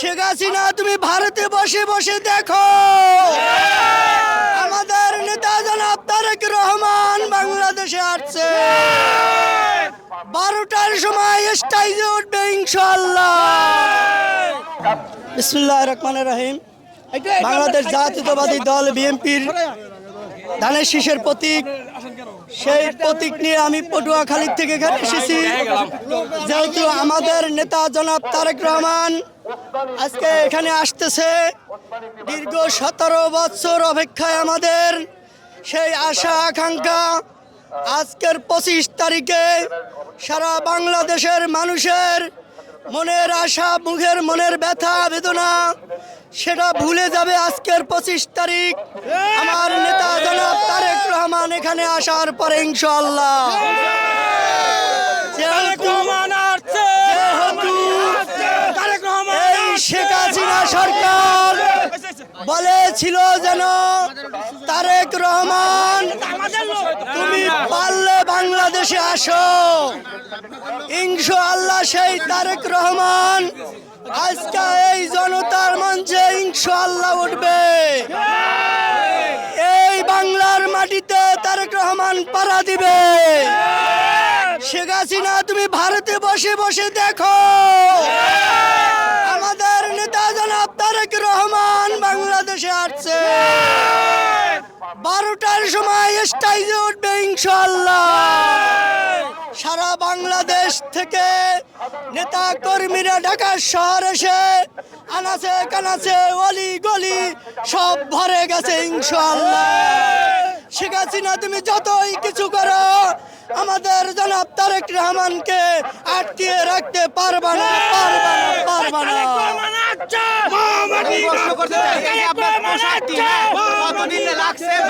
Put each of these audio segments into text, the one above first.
শেখ হাসিনা তুমি ভারতে বসে বসে দেখো। আমাদের নেতা জনাব তারেক রহমান বাংলাদেশে আসছে। বারোটার সময় স্টাইজে উঠবে ইনশাল্লাহ বিসমুল্লাহ রহমান রহিম। বাংলাদেশ জাতীয়তাবাদী দল বিএনপির ধানের শীষের প্রতীক। সেই প্রতীক নিয়ে আমি পটুয়াখালীর থেকে এখানে এসেছি। যেহেতু আমাদের নেতা জনাব তারেক রহমান আজকে এখানে আসতেছে দীর্ঘ সতেরো বছর অপেক্ষায় আমাদের সেই আশা আকাঙ্ক্ষা। আজকের পঁচিশ তারিখে সারা বাংলাদেশের মানুষের মনের আশা, মুখের মনের ব্যথা, বেদনা, সেটা ভুলে যাবে আজকের পঁচিশ তারিখ। আমার নেতা জনাব তারেক রহমান এখানে আসার পরে ইনশাল্লাহ যেহেতু যেহেতু এই শেখ হাসিনা সরকার বলেছিল যেন তারেক রহমান, তুমি পারলে বাংলাদেশে আসো। ইনশো আল্লাহ সেই তারেক রহমান আজকে এই জনতার মঞ্চে ইনশো আল্লাহ উঠবে। এই বাংলার মাটিতে তারেক রহমান পাড়া দিবে। শেখ হাসিনা, তুমি ভারতে বসে বসে দেখো। তারেক রহমান বাংলাদেশে আসছে। বারোটার সময় স্টাইজে উঠবে ইনশাল্লাহ সারা বাংলাদেশ থেকে নেতা কর্মীরা ঢাকা শহর এসে আনাচে কানাচে অলি গলি সব ভরে গেছে ইনশাল্লাহ শেখ হাসিনা, তুমি যতই কিছু করো আমাদের জনাব তারেক রহমানকে আটকিয়ে রাখতে পারবা না পারবা না পারবা না।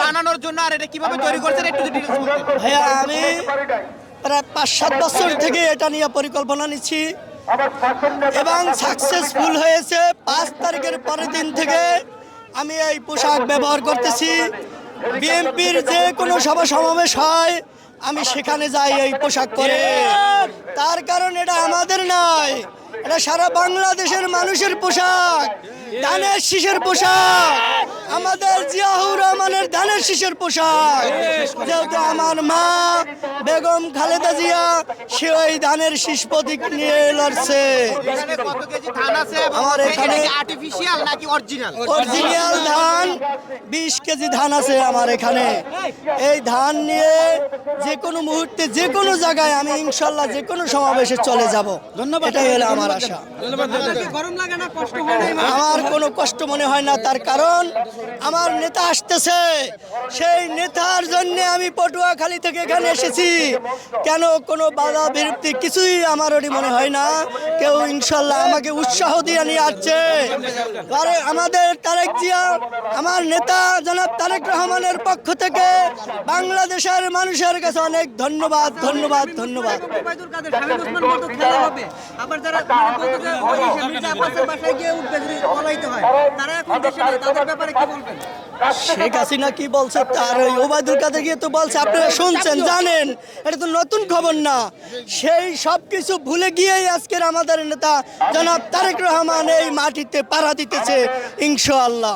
বানানোর জন্য আর এটা কীভাবে তৈরি করছেন একটু। ভাইয়া আমি প্রায় পাঁচ সাত বছর থেকে এটা নিয়ে পরিকল্পনা নিচ্ছি। এবং সাকসেসফুল হয়েছে। পাঁচ তারিখের পরের দিন থেকে আমি এই পোশাক ব্যবহার করতেছি। বিএনপির যে কোনো সভা সমাবেশ হয়। আমি সেখানে যাই এই পোশাক পরে। তার কারণ এটা আমাদের নয়। এটা সারা বাংলাদেশের মানুষের পোশাক ধানের শীষের পোশাক আমাদের জিয়াউর রহমানের ধানের শীষের পোশাক। যেহেতু আমার মা বেগম খালেদা জিয়া সে ওই ধানের শীষ প্রতীক নিয়ে লড়ছে। আমার এখানে-? অরিজিনাল ধান বিশ কেজি ধান আছে আমার এখানে। এই ধান নিয়ে যে কোনো মুহূর্তে যে কোনো জায়গায় আমি ইনশাল্লাহ যে কোনো সমাবেশে চলে যাব। ধন্যবাদ। এটাই হলো আমার আশা। আমার কোনো কষ্ট মনে হয় না তার কারণ আমার নেতা আসতেছে। সেই নেতার জন্য আমি পটুয়াখালী থেকে এখানে এসেছি। কেন কোনো বাধা বিরক্তি কিছুই আমার ওটি মনে হয় না। কেউ ইনশাল্লাহ আমাকে উৎসাহ দিয়ে নিয়ে আসছে। আরে আমাদের তারেক জিয়া আমার নেতা জনাব তারেক রহমানের পক্ষ থেকে বাংলাদেশের মানুষের কাছে অনেক ধন্যবাদ ধন্যবাদ ধন্যবাদ। আবার যারা মানে হয়। কি বলবেন? শেখ হাসিনা কি বলছে? তার ওই ওবায়দুল কাদের গিয়ে তো বলছে আপনারা শুনছেন জানেন। এটা তো নতুন খবর না। সেই সব কিছু ভুলে গিয়েই আজকের আমাদের নেতা জনাব তারেক রহমান এই মাটিতে পাড়া দিতেছে ইনশাআল্লাহ।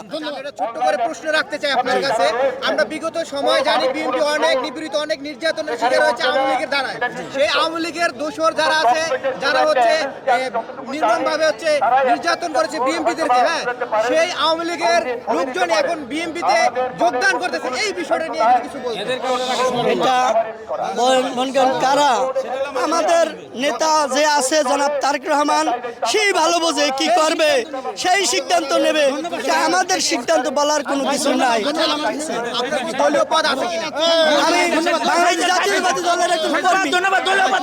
ছোট্ট করে প্রশ্ন রাখতে চাই আপনার কাছে। আমরা বিগত সময় জানি বিএনপি অনেক নিপীড়িত অনেক নির্যাতনের শিকার হয়েছে আওয়ামী লীগের দ্বারায়। সেই আওয়ামী লীগের দোষর যারা আছে যারা হচ্ছে নির্মম ভাবে হচ্ছে নির্যাতন করেছে বিএনপিদেরকে হ্যাঁ? সেই আওয়ামী লীগের লোকজন এখন বিএনপিতে যোগদান করতেছে। এই বিষয়টা নিয়ে কিছু বলতে এটা বল- কারা? আমাদের নেতা যে আছে জনাব তারেক রহমান সেই ভালো বোঝে কি করবে সেই সিদ্ধান্ত নেবে। আমাদের সিদ্ধান্ত বলার কোনো কিছু নাই। আমি বাংলাদেশ জাতীয়বাদী দলের একজন ধন্যবাদ ধন্যবাদ